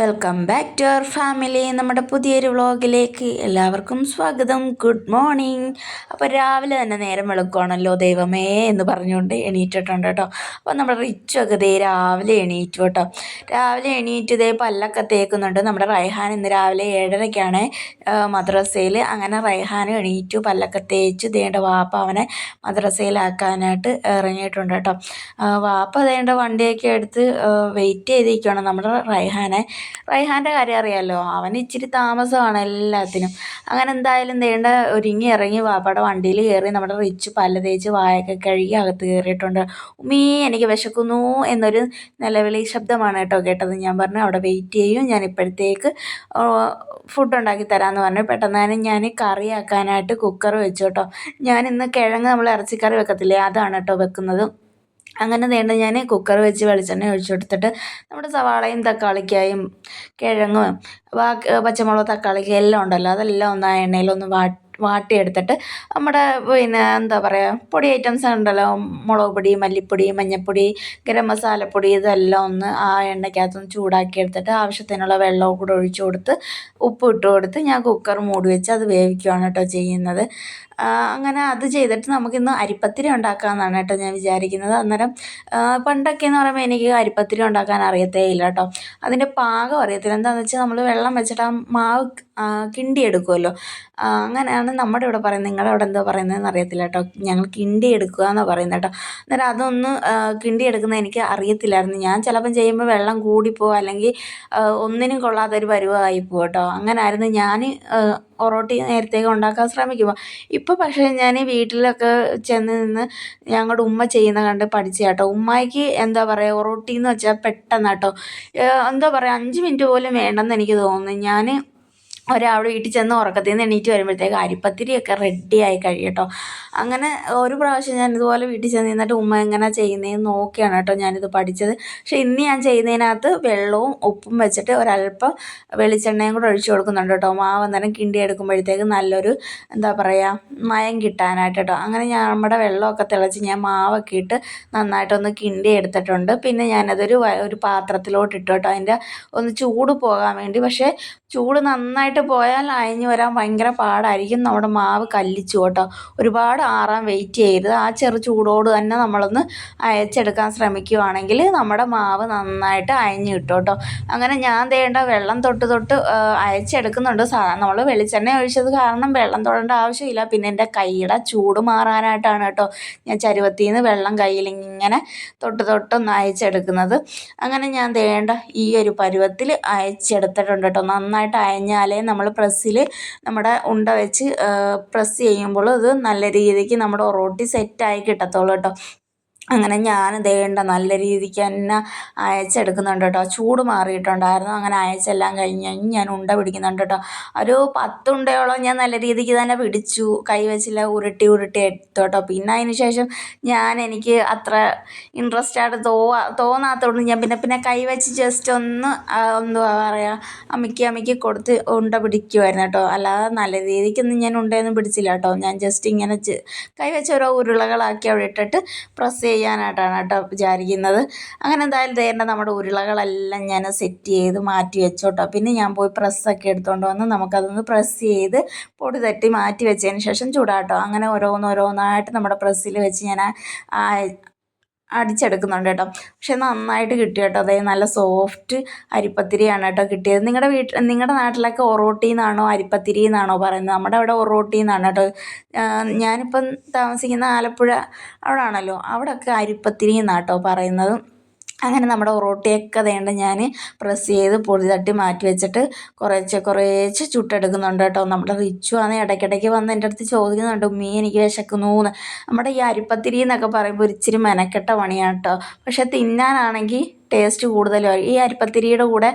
Welcome back to our family നമ്മുടെ പുതിയൊരു വ്ളോഗിലേക്ക് എല്ലാവർക്കും സ്വാഗതം. ഗുഡ് മോർണിംഗ് അപ്പോൾ രാവിലെ തന്നെ നേരം വെളുക്കുവാണല്ലോ ദൈവമേ എന്ന് പറഞ്ഞുകൊണ്ട് എണീറ്റിട്ടുണ്ട് കേട്ടോ. അപ്പോൾ നമ്മുടെ റിച്ചൊക്കെ ദേ രാവിലെ എണീറ്റു കേട്ടോ. രാവിലെ എണീറ്റ് ദേ പല്ലൊക്കെ തേക്കുന്നുണ്ട്. നമ്മുടെ റൈഹാൻ ഇന്ന് രാവിലെ ഏഴരയ്ക്കാണ് മദ്രസയിൽ അങ്ങനെ റൈഹാൻ എണീറ്റു പല്ലൊക്കെ തേച്ച് ദേണ്ട വാപ്പ അവനെ മദ്രസയിലാക്കാനായിട്ട് ഇറങ്ങിയിട്ടുണ്ട് കേട്ടോ. വാപ്പ ദേണ്ട വണ്ടിയൊക്കെ എടുത്ത് വെയിറ്റ് ചെയ്തിരിക്കുകയാണ് നമ്മുടെ റൈഹാനെ. റൈഹാന്റെ കാര്യം അറിയാമല്ലോ അവൻ ഇച്ചിരി താമസമാണ് എല്ലാത്തിനും. അങ്ങനെ എന്തായാലും ദേണ്ട ഒരുങ്ങി ഇറങ്ങി വാപ്പയുടെ വണ്ടിയിൽ കയറി നമ്മുടെ റിച്ച് പല്ല തേച്ച് വായൊക്കെ കഴുകി അകത്ത് കയറിയിട്ടുണ്ട്. ഉമ്മീ എനിക്ക് വിശക്കുന്നു എന്നൊരു നിലവിളി ശബ്ദമാണ് കേട്ടോ കേട്ടത്. ഞാൻ പറഞ്ഞു അവിടെ വെയിറ്റ് ചെയ്യും. ഞാൻ ഇപ്പോഴത്തേക്ക് ഫുഡ് ഉണ്ടാക്കി തരാമെന്ന് പറഞ്ഞു. പെട്ടെന്ന് തന്നെ ഞാൻ കറി ആക്കാനായിട്ട് കുക്കർ വെച്ചു കേട്ടോ. ഞാൻ ഇന്ന് കിഴങ്ങ് നമ്മൾ ഇറച്ചിക്കറി വെക്കത്തില്ലേ? അതാണ് കേട്ടോ വെക്കുന്നത്. അങ്ങനെ വേണ്ട ഞാൻ കുക്കർ വെച്ച് വെളിച്ചെണ്ണ ഒഴിച്ചു കൊടുത്തിട്ട് നമ്മുടെ സവാളയും തക്കാളിക്കായും കിഴങ്ങും ബാക്കി പച്ചമുളക് തക്കാളിക്ക എല്ലാം ഉണ്ടല്ലോ. അതെല്ലാം ഒന്ന് ആ എണ്ണയിലൊന്ന് വാട്ടി വാട്ടിയെടുത്തിട്ട് നമ്മുടെ പിന്നെ എന്താ പറയുക പൊടി ഐറ്റംസ് ഉണ്ടല്ലോ. മുളക് പൊടി മല്ലിപ്പൊടി മഞ്ഞൾപ്പൊടി ഗരം മസാലപ്പൊടി ഇതെല്ലാം ഒന്ന് ആ എണ്ണയ്ക്കകത്തൊന്ന് ചൂടാക്കി എടുത്തിട്ട് ആവശ്യത്തിനുള്ള വെള്ളവും കൂടെ ഒഴിച്ചു കൊടുത്ത് ഉപ്പ് ഇട്ട് കൊടുത്ത് ഞാൻ കുക്കർ മൂടി വെച്ച് അത് വേവിക്കുകയാണ് കേട്ടോ ചെയ്യുന്നത്. അങ്ങനെ അത് ചെയ്തിട്ട് നമുക്കിന്ന് അരിപ്പത്തിരി ഉണ്ടാക്കാമെന്നാണ് കേട്ടോ ഞാൻ വിചാരിക്കുന്നത്. അന്നേരം പണ്ടൊക്കെ എന്ന് പറയുമ്പോൾ എനിക്ക് അരിപ്പത്തിരി ഉണ്ടാക്കാൻ അറിയത്തേ ഇല്ല കേട്ടോ. അതിന്റെ പാകം അറിയത്തില്ല. എന്താണെന്ന് വെച്ചാൽ നമ്മൾ വെള്ളം വെച്ചിട്ട് ആ മാവ് കിണ്ടി എടുക്കുമല്ലോ അങ്ങനെയാണ് നമ്മുടെ ഇവിടെ പറയുന്നത്. നിങ്ങളുടെ അവിടെ എന്താ പറയുന്നതെന്ന് അറിയത്തില്ല കേട്ടോ. ഞങ്ങൾ കിണ്ടി എടുക്കുക എന്നാണ് പറയുന്നത് കേട്ടോ. അന്നേരം അതൊന്ന് കിണ്ടി എടുക്കുന്നത് എനിക്ക് അറിയത്തില്ലായിരുന്നു. ഞാൻ ചിലപ്പം ചെയ്യുമ്പോൾ വെള്ളം കൂടിപ്പോവും അല്ലെങ്കിൽ ഒന്നിനും കൊള്ളാത്തൊരു പരുവമായി പോകും കേട്ടോ. അങ്ങനായിരുന്നു ഞാൻ ഒറോട്ടി നേരത്തേക്ക് ഉണ്ടാക്കാൻ ശ്രമിക്കുക ഇപ്പോൾ പക്ഷേ ഞാൻ വീട്ടിലൊക്കെ ചെന്ന് നിന്ന് ഞങ്ങളുടെ ഉമ്മ ചെയ്യുന്ന കണ്ട് പഠിച്ച കേട്ടോ ഉമ്മായിക്ക് എന്താ പറയുക ഒറോട്ടി എന്ന് വെച്ചാൽ പെട്ടെന്ന് കേട്ടോ എന്താ പറയുക അഞ്ച് മിനിറ്റ് പോലും വേണ്ടെന്ന് എനിക്ക് തോന്നുന്നു. ഞാൻ ഒരാൾ വീട്ടിൽ ചെന്ന് ഉറക്കത്തിൽ നിന്ന് എണീറ്റ് വരുമ്പോഴത്തേക്ക് അരിപ്പത്തിരിയൊക്കെ റെഡിയായി കഴിയട്ടോ അങ്ങനെ ഒരു പ്രാവശ്യം ഞാൻ ഇതുപോലെ വീട്ടിൽ ചെന്ന് നിന്നിട്ട് ഉമ്മ എങ്ങനെ ചെയ്യുന്നതെന്ന് നോക്കിയാണ് കേട്ടോ ഞാനിത് പഠിച്ചത്. പക്ഷേ ഇന്ന് ഞാൻ ചെയ്യുന്നതിനകത്ത് വെള്ളവും ഉപ്പും വെച്ചിട്ട് ഒരല്പം വെളിച്ചെണ്ണയും കൂടെ ഒഴിച്ചു കൊടുക്കുന്നുണ്ട് കേട്ടോ. മാവ് അന്നേരം കിണ്ടി എടുക്കുമ്പോഴത്തേക്ക് നല്ലൊരു എന്താ പറയുക മയം കിട്ടാനായിട്ട് കേട്ടോ. അങ്ങനെ ഞാൻ നമ്മുടെ വെള്ളമൊക്കെ തിളച്ച് ഞാൻ മാവൊക്കെ ഇട്ട് നന്നായിട്ടൊന്ന് കിണ്ടി എടുത്തിട്ടുണ്ട്. പിന്നെ ഞാനതൊരു ഒരു പാത്രത്തിലോട്ട് ഇട്ടു കേട്ടോ. അതിന്റെ ഒന്ന് ചൂട് പോകാൻ വേണ്ടി. പക്ഷേ ചൂട് നന്നായിട്ട് പോയാൽ അയഞ്ഞു വരാൻ ഭയങ്കര പാടായിരിക്കും. നമ്മുടെ മാവ് കല്ലിച്ചു കേട്ടോ. ഒരുപാട് ആറാൻ വെയിറ്റ് ചെയ്യരുത്. ആ ചെറു ചൂടോട് തന്നെ നമ്മളൊന്ന് അയച്ചെടുക്കാൻ ശ്രമിക്കുകയാണെങ്കിൽ നമ്മുടെ മാവ് നന്നായിട്ട് അയഞ്ഞു കിട്ടും കേട്ടോ. അങ്ങനെ ഞാൻ തേണ്ട വെള്ളം തൊട്ട് തൊട്ട് അയച്ചെടുക്കുന്നുണ്ട്. നമ്മൾ വെളിച്ചെണ്ണ ഒഴിച്ചത് കാരണം വെള്ളം തൊടേണ്ട ആവശ്യമില്ല. പിന്നെ എന്റെ കൈയുടെ ചൂട് മാറാനായിട്ടാണ് കേട്ടോ ഞാൻ ചരുവത്തിൽ നിന്ന് വെള്ളം കയ്യിൽ ഇങ്ങനെ തൊട്ട് തൊട്ടൊന്ന് അയച്ചെടുക്കുന്നത്. അങ്ങനെ ഞാൻ തേണ്ട ഈ ഒരു പരുവത്തിൽ അയച്ചെടുത്തിട്ടുണ്ട് കേട്ടോ. നന്നായിട്ട് അയഞ്ഞാലേ നമ്മൾ പ്രസ്സിൽ നമ്മുടെ ഉണ്ട വെച്ച് പ്രസ് ചെയ്യുമ്പോൾ അത് നല്ല രീതിക്ക് നമ്മുടെ ഒറോട്ടി സെറ്റായി കിട്ടത്തുള്ളൂ കേട്ടോ. അങ്ങനെ ഞാൻ ദേണ്ട നല്ല രീതിക്ക് തന്നെ അയച്ചെടുക്കുന്നുണ്ട് കേട്ടോ. ചൂട് മാറിയിട്ടുണ്ടായിരുന്നു. അങ്ങനെ അയച്ചെല്ലാം കഴിഞ്ഞ് ഞാൻ ഉണ്ട പിടിക്കുന്നുണ്ട് കേട്ടോ. ഒരു പത്തുണ്ടയോളം ഞാൻ നല്ല രീതിക്ക് തന്നെ പിടിച്ചു. കൈവച്ചില്ല ഉരുട്ടി ഉരുട്ടി എടുത്തു കേട്ടോ. പിന്നെ അതിന് ശേഷം ഞാൻ എനിക്ക് അത്ര ഇൻട്രസ്റ്റ് ആയിട്ട് തോ തോന്നാത്തതുകൊണ്ട് ഞാൻ പിന്നെ പിന്നെ കൈവച്ച് ജസ്റ്റ് ഒന്ന് എന്തുവാ പറയുക അമ്മയ്ക്ക് അമ്മയ്ക്ക് കൊടുത്ത് ഉണ്ട പിടിക്കുമായിരുന്നു കേട്ടോ. അല്ലാതെ നല്ല രീതിക്കൊന്നും ഞാൻ ഉണ്ടയൊന്നും പിടിച്ചില്ല കേട്ടോ. ഞാൻ ജസ്റ്റ് ഇങ്ങനെ കൈവച്ച് ഓരോ ഉരുളകളാക്കി അവിടെ ഇട്ടിട്ട് പ്രസ് ചെയ്യാനായിട്ടാണ് കേട്ടോ വിചാരിക്കുന്നത്. അങ്ങനെ എന്തായാലും തേരേണ്ട നമ്മുടെ ഉരുളകളെല്ലാം ഞാൻ സെറ്റ് ചെയ്ത് മാറ്റി വെച്ചോട്ടോ പിന്നെ ഞാൻ പോയി പ്രസ്സൊക്കെ എടുത്തുകൊണ്ട് വന്ന് നമുക്കതൊന്ന് പ്രസ് ചെയ്ത് പൊടി തട്ടി മാറ്റി വെച്ചതിന് ശേഷം ചൂടാട്ടോ. അങ്ങനെ ഓരോന്നോരോന്നായിട്ട് നമ്മുടെ പ്രസ്സിൽ വെച്ച് ഞാൻ അടിച്ചെടുക്കുന്നുണ്ട് കേട്ടോ. പക്ഷെ നന്നായിട്ട് കിട്ടി കേട്ടോ. അതായത് നല്ല സോഫ്റ്റ് അരിപ്പത്തിരിയാണ് കേട്ടോ കിട്ടിയത്. നിങ്ങളുടെ വീട്ടിൽ നിങ്ങളുടെ നാട്ടിലൊക്കെ ഒറോട്ടി എന്നാണോ അരിപ്പത്തിരി എന്നാണോ പറയുന്നത്? നമ്മുടെ അവിടെ ഒറോട്ടി എന്നാണ് കേട്ടോ ഞാനിപ്പം താമസിക്കുന്ന ആലപ്പുഴ അവിടെ ആണല്ലോ അവിടെയൊക്കെ അരിപ്പത്തിരി എന്നാണ് കേട്ടോ പറയുന്നത്. അങ്ങനെ നമ്മുടെ ഒറോട്ടിയൊക്കെ വേണ്ട ഞാൻ പ്രസ് ചെയ്ത് പൊടി തട്ടി മാറ്റി വെച്ചിട്ട് കുറേശ്ശെ കുറേശ്ശെ ചുട്ടെടുക്കുന്നുണ്ട് കേട്ടോ. നമ്മുടെ റിച്ചു ആണ് ഇടയ്ക്കിടയ്ക്ക് വന്ന് എന്റെ അടുത്ത് ചോദിക്കുന്നുണ്ട് ഉമ്മീ എനിക്ക് വിശക്കുന്നു എന്ന് നമ്മുടെ ഈ അരിപ്പത്തിരി എന്നൊക്കെ പറയുമ്പോൾ ഒരിച്ചിരി മെനക്കെട്ട പണിയാണ് കേട്ടോ പക്ഷേ തിന്നാനാണെങ്കിൽ ടേസ്റ്റ് കൂടുതലും ഈ അരിപ്പത്തിരിയുടെ കൂടെ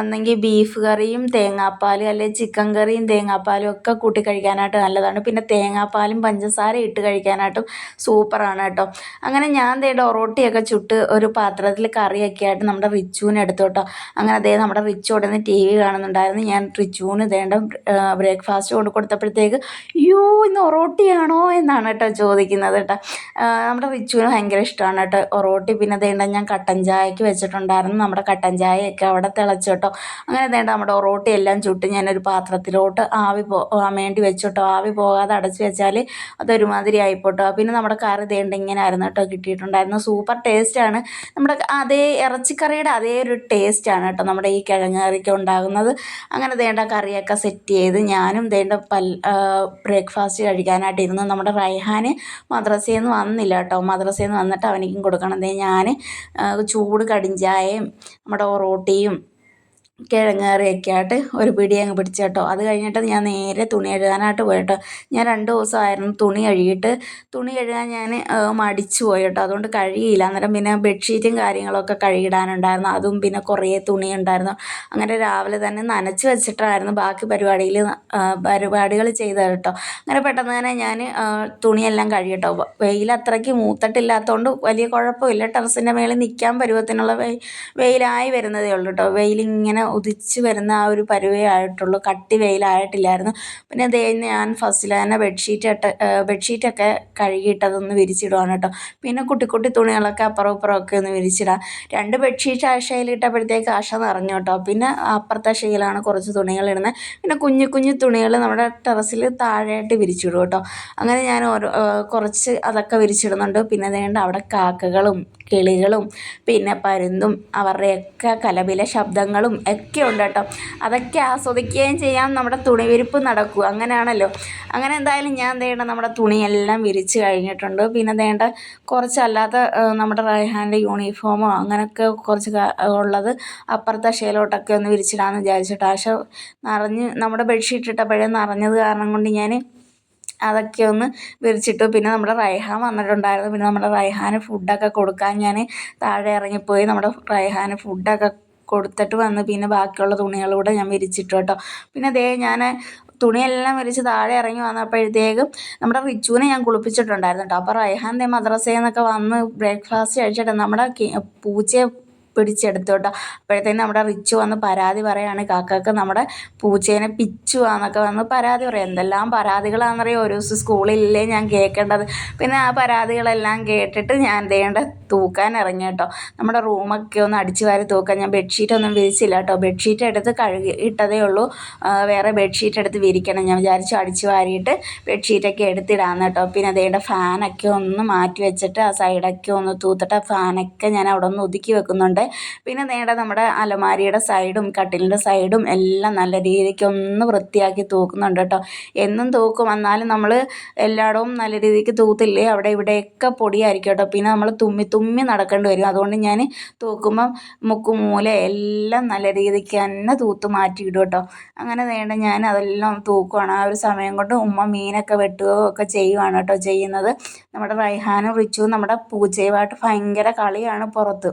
ഒന്നെങ്കിൽ ബീഫ് കറിയും തേങ്ങാപ്പാൽ അല്ലെങ്കിൽ ചിക്കൻ കറിയും തേങ്ങാപ്പാലും ഒക്കെ കൂട്ടി കഴിക്കാനായിട്ട് നല്ലതാണ്. പിന്നെ തേങ്ങാപ്പാലും പഞ്ചസാര ഇട്ട് കഴിക്കാനായിട്ടും സൂപ്പറാണ് കേട്ടോ. അങ്ങനെ ഞാൻ ദേ ഒറോട്ടിയൊക്കെ ചുട്ട് ഒരു പാത്രത്തിൽ കറിയൊക്കെ ആയിട്ട് നമ്മുടെ റിച്ചുവിന് എടുത്തു കേട്ടോ. അങ്ങനെ അതേ നമ്മുടെ റിച്ചു ഉടനെ ടി വി കാണുന്നുണ്ടായിരുന്നു. ഞാൻ റിച്ചുവിന് ഇതേണ്ട ബ്രേക്ക്ഫാസ്റ്റ് കൊണ്ട് കൊടുത്തപ്പോഴത്തേക്ക് അയ്യോ ഇന്ന് ഒറോട്ടിയാണോ? എന്നാണ് കേട്ടോ ചോദിക്കുന്നത് കേട്ടോ. നമ്മുടെ റിച്ചുവിന് ഭയങ്കര ഇഷ്ടമാണ് കേട്ടോ. ഒറോട്ടി പിന്നെ അതേണ്ട ഞാൻ കട്ടൻ ചായക്ക് വെച്ചിട്ടുണ്ടായിരുന്നു. നമ്മുടെ കട്ടൻ ചായയൊക്കെ അവിടെ തിളച്ചു കേട്ടോ. അങ്ങനെ വേണ്ട നമ്മുടെ ഒറോട്ടി എല്ലാം ചുട്ട് ഞാനൊരു പാത്രത്തിലോട്ട് ആവി പോ വേണ്ടി വെച്ചു കേട്ടോ. ആവി പോകാതെ അടച്ചു വെച്ചാൽ അതൊരുമാതിരി ആയിപ്പോട്ടോ. പിന്നെ നമ്മുടെ കറി തേണ്ട ഇങ്ങനെ ആയിരുന്നു കേട്ടോ കിട്ടിയിട്ടുണ്ടായിരുന്നു സൂപ്പർ ടേസ്റ്റാണ് നമ്മുടെ അതേ ഇറച്ചിക്കറിയുടെ അതേ ഒരു ടേസ്റ്റാണ് കേട്ടോ നമ്മുടെ ഈ കിഴങ്ങ് കറിക്ക് ഉണ്ടാകുന്നത്. അങ്ങനെ തേണ്ട കറിയൊക്കെ സെറ്റ് ചെയ്ത് ഞാനും തേണ്ട പൽ ബ്രേക്ക്ഫാസ്റ്റ് കഴിക്കാനായിട്ട് ഇരുന്ന്. നമ്മുടെ റൈഹാന് മദ്രസയിൽ നിന്ന് വന്നില്ല കേട്ടോ. മദ്രസയിൽ നിന്ന് വന്നിട്ട് അവനിക്കും കൊടുക്കണം. ഞാൻ ചൂട് കടിഞ്ചായയും നമ്മുടെ റോട്ടിയും കിഴങ്ങ് കറിയൊക്കെ ആയിട്ട് ഒരു പിടി അങ്ങ് പിടിച്ചു കേട്ടോ. അത് കഴിഞ്ഞിട്ട് ഞാൻ നേരെ തുണി കഴുകാനായിട്ട് പോയി കേട്ടോ ഞാൻ രണ്ട് ദിവസമായിരുന്നു തുണി കഴുകിയിട്ട്. തുണി കഴുകാൻ ഞാൻ മടിച്ചു പോയി കേട്ടോ. അതുകൊണ്ട് കഴുകിയില്ല അന്നേരം പിന്നെ ബെഡ്ഷീറ്റും കാര്യങ്ങളൊക്കെ കഴുകിടാനുണ്ടായിരുന്നു അതും പിന്നെ കുറേ തുണി ഉണ്ടായിരുന്നു. അങ്ങനെ രാവിലെ തന്നെ നനച്ച് വെച്ചിട്ടായിരുന്നു ബാക്കി പരിപാടിയിൽ പരിപാടികൾ ചെയ്തത് കേട്ടോ. അങ്ങനെ പെട്ടെന്ന് തന്നെ ഞാൻ തുണിയെല്ലാം കഴുകിട്ടോ. വെയിൽ അത്രയ്ക്ക് മൂത്തിട്ടില്ലാത്തതുകൊണ്ട് വലിയ കുഴപ്പമില്ല. ടെറസിന്റെ മേളിൽ നിൽക്കാൻ പരുവത്തിനുള്ള വെയിലായി വരുന്നതേ ഉള്ളൂ കേട്ടോ. വെയിലിങ്ങനെ ഉദിച്ച് വരുന്ന ആ ഒരു പരുവേ ആയിട്ടുള്ളൂ. കട്ടി വെയിലായിട്ടില്ലായിരുന്നു. പിന്നെ ദേ ഞാൻ ഫസ്റ്റിൽ തന്നെ ബെഡ്ഷീറ്റ് ഇട്ട് ബെഡ്ഷീറ്റൊക്കെ കഴുകിയിട്ടതൊന്ന് വിരിച്ചിടുവാണ് കേട്ടോ. പിന്നെ കുട്ടി കുട്ടി തുണികളൊക്കെ അപ്പുറം ഇപ്പുറം ഒന്ന് വിരിച്ചിടാം. രണ്ട് ബെഡ്ഷീറ്റ് ആശയിലിട്ടപ്പോഴത്തേക്ക് ആശ നിറഞ്ഞു കേട്ടോ. പിന്നെ അപ്പുറത്തെ ഷെയിലാണ് കുറച്ച് തുണികൾ ഇടുന്നത്. പിന്നെ കുഞ്ഞു കുഞ്ഞു തുണികൾ നമ്മുടെ ടെറസിൽ താഴെയായിട്ട് വിരിച്ചിടും കേട്ടോ. അങ്ങനെ ഞാൻ ഓരോ കുറച്ച് അതൊക്കെ വിരിച്ചിടുന്നുണ്ട്. പിന്നെ വേണ്ട അവിടെ കാക്കകളും കിളികളും പിന്നെ പരുന്തും അവരുടെയൊക്കെ കലപില ശബ്ദങ്ങളും ഒക്കെ ഉണ്ട് കേട്ടോ. അതൊക്കെ ആസ്വദിക്കുകയും ചെയ്യാം. നമ്മുടെ തുണി വിരിപ്പ് നടക്കും. അങ്ങനെയാണല്ലോ. അങ്ങനെ എന്തായാലും ഞാൻ വേണ്ട നമ്മുടെ തുണിയെല്ലാം വിരിച്ച് കഴിഞ്ഞിട്ടുണ്ട്. പിന്നെ വേണ്ട കുറച്ചല്ലാത്ത നമ്മുടെ റൈഹാന്റെ യൂണിഫോമോ അങ്ങനെയൊക്കെ കുറച്ച് ഉള്ളത് അപ്പുറത്തെ ഷേലോട്ടൊക്കെ ഒന്ന് വിരിച്ചിടാമെന്ന് വിചാരിച്ചിട്ട്. ആശ നിറഞ്ഞ് നമ്മുടെ ബെഡ്ഷീറ്റ് ഇട്ടപ്പോഴേ നിറഞ്ഞത് കാരണം കൊണ്ട് ഞാൻ അതൊക്കെ ഒന്ന് വിരിച്ചിട്ടു. പിന്നെ നമ്മുടെ റൈഹാൻ വന്നിട്ടുണ്ടായിരുന്നു. പിന്നെ നമ്മുടെ റൈഹാന് ഫുഡൊക്കെ കൊടുക്കാൻ ഞാൻ താഴെ ഇറങ്ങിപ്പോയി. നമ്മുടെ റൈഹാന് ഫുഡൊക്കെ കൊടുത്തിട്ട് വന്ന് പിന്നെ ബാക്കിയുള്ള തുണികളൂടെ ഞാൻ വിരിച്ചിട്ടു കേട്ടോ. പിന്നെ ദേ ഞാൻ തുണിയെല്ലാം വിരിച്ച് താഴെ ഇറങ്ങി വന്നപ്പോഴത്തേക്കും നമ്മുടെ റിച്ചുവിനെ ഞാൻ കുളിപ്പിച്ചിട്ടുണ്ടായിരുന്നു കേട്ടോ. അപ്പോൾ റൈഹാൻ ദേ മദ്രസയിൽ നിന്നൊക്കെ വന്ന് ബ്രേക്ക്ഫാസ്റ്റ് കഴിച്ചിട്ട് നമ്മുടെ പൂച്ചയെ പിടിച്ചെടുത്തു അപ്പോഴത്തേന് നമ്മുടെ റിച്ചു വന്ന് പരാതി പറയാണ് കാക്കക്ക് നമ്മുടെ പൂച്ചേനെ പിച്ചു എന്നൊക്കെ വന്ന് പരാതി പറയാം. എന്തെല്ലാം പരാതികളാണെന്നറിയോ ഒരു ദിവസം സ്കൂളിലേ ഞാൻ കേൾക്കേണ്ടത്. പിന്നെ ആ പരാതികളെല്ലാം കേട്ടിട്ട് ഞാൻ ചെയ്യേണ്ട തൂക്കാൻ ഇറങ്ങി കേട്ടോ. നമ്മുടെ റൂമൊക്കെ ഒന്ന് അടിച്ചു വാരി തൂക്കാൻ. ഞാൻ ബെഡ്ഷീറ്റ് ഒന്നും വിരിച്ചില്ല കേട്ടോ. ബെഡ്ഷീറ്റ് എടുത്ത് കഴുകി ഇട്ടതേ ഉള്ളൂ. വേറെ ബെഡ്ഷീറ്റ് എടുത്ത് വിരിക്കണം. ഞാൻ വിചാരിച്ചു അടിച്ചു വാരിയിട്ട് ബെഡ്ഷീറ്റൊക്കെ എടുത്തിടാന്ന് കേട്ടോ. പിന്നെ അതേണ്ട ഫാനൊക്കെ ഒന്ന് മാറ്റി വെച്ചിട്ട് ആ സൈഡൊക്കെ ഒന്ന് തൂത്തിട്ട് ആ ഫാനൊക്കെ ഞാൻ അവിടെ ഒന്ന് ഒതുക്കി വെക്കുന്നുണ്ട്. പിന്നെ നേരെ നമ്മുടെ അലമാരിയുടെ സൈഡും കട്ടിലിന്റെ സൈഡും എല്ലാം നല്ല രീതിക്ക് ഒന്ന് വൃത്തിയാക്കി തൂക്കുന്നുണ്ട് കേട്ടോ. എന്നും തൂക്കും. എന്നാലും നമ്മൾ എല്ലായിടവും നല്ല രീതിക്ക് തൂത്തില്ലേ? അവിടെ ഇവിടെയൊക്കെ പൊടിയായിരിക്കും കേട്ടോ. പിന്നെ നമ്മൾ തുമ്മി തുമ്മി നടക്കേണ്ടി വരും. അതുകൊണ്ട് ഞാൻ തൂക്കുമ്പം മുക്കുമൂല എല്ലാം നല്ല രീതിക്ക് തന്നെ തൂത്ത് മാറ്റിയിടും കേട്ടോ. അങ്ങനെ വേണ്ട ഞാൻ അതെല്ലാം തൂക്കുവാണ്. ആ ഒരു സമയം കൊണ്ട് ഉമ്മ മീനൊക്കെ വെട്ടുകയോ ഒക്കെ ചെയ്യുവാണ് കേട്ടോ ചെയ്യുന്നത്. നമ്മുടെ റൈഹാനും റിച്ചു നമ്മുടെ പൂച്ചയുമായിട്ട് ഭയങ്കര കളിയാണ് പുറത്ത്.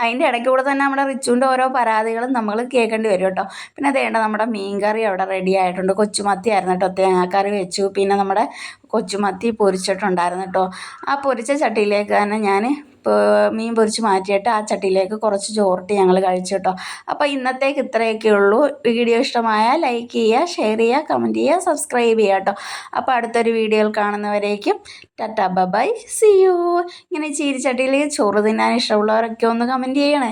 അതിന്റെ ഇടയ്ക്ക് കൂടെ തന്നെ നമ്മുടെ റിച്ചുവിന്റെ ഓരോ പരാതികളും നമ്മൾ കേൾക്കേണ്ടി വരും കേട്ടോ. പിന്നെ അതേണ്ട നമ്മുടെ മീൻ കറി അവിടെ റെഡി ആയിട്ടുണ്ട്. കൊച്ചുമത്തി ആയിരുന്നു കേട്ടോ. തേങ്ങാക്കറി വെച്ചു. പിന്നെ നമ്മുടെ കൊച്ചുമത്തി പൊരിച്ചിട്ടുണ്ടായിരുന്നു കേട്ടോ. ആ പൊരിച്ച ചട്ടിയിലേക്ക് തന്നെ ഞാൻ മീൻ പൊരിച്ച് മാറ്റിയിട്ട് ആ ചട്ടിയിലേക്ക് കുറച്ച് ചോറിട്ട് ഞങ്ങൾ കഴിച്ചു കേട്ടോ. അപ്പോൾ ഇന്നത്തേക്ക് ഇത്രയൊക്കെ ഉള്ളൂ. വീഡിയോ ഇഷ്ടമായ ലൈക്ക് ചെയ്യുക ഷെയർ ചെയ്യുക കമന്റ് ചെയ്യുക സബ്സ്ക്രൈബ് ചെയ്യുക കേട്ടോ. അപ്പോൾ അടുത്തൊരു വീഡിയോയിൽ കാണുന്നവരേക്കും ടറ്റ ബൈ സി യു ഇങ്ങനെ ചീരിച്ചട്ടിയിൽ ചോറ് തിന്നാൻ ഇഷ്ടമുള്ളവരൊക്കെ ഒന്ന് കമന്റ് ചെയ്യണേ?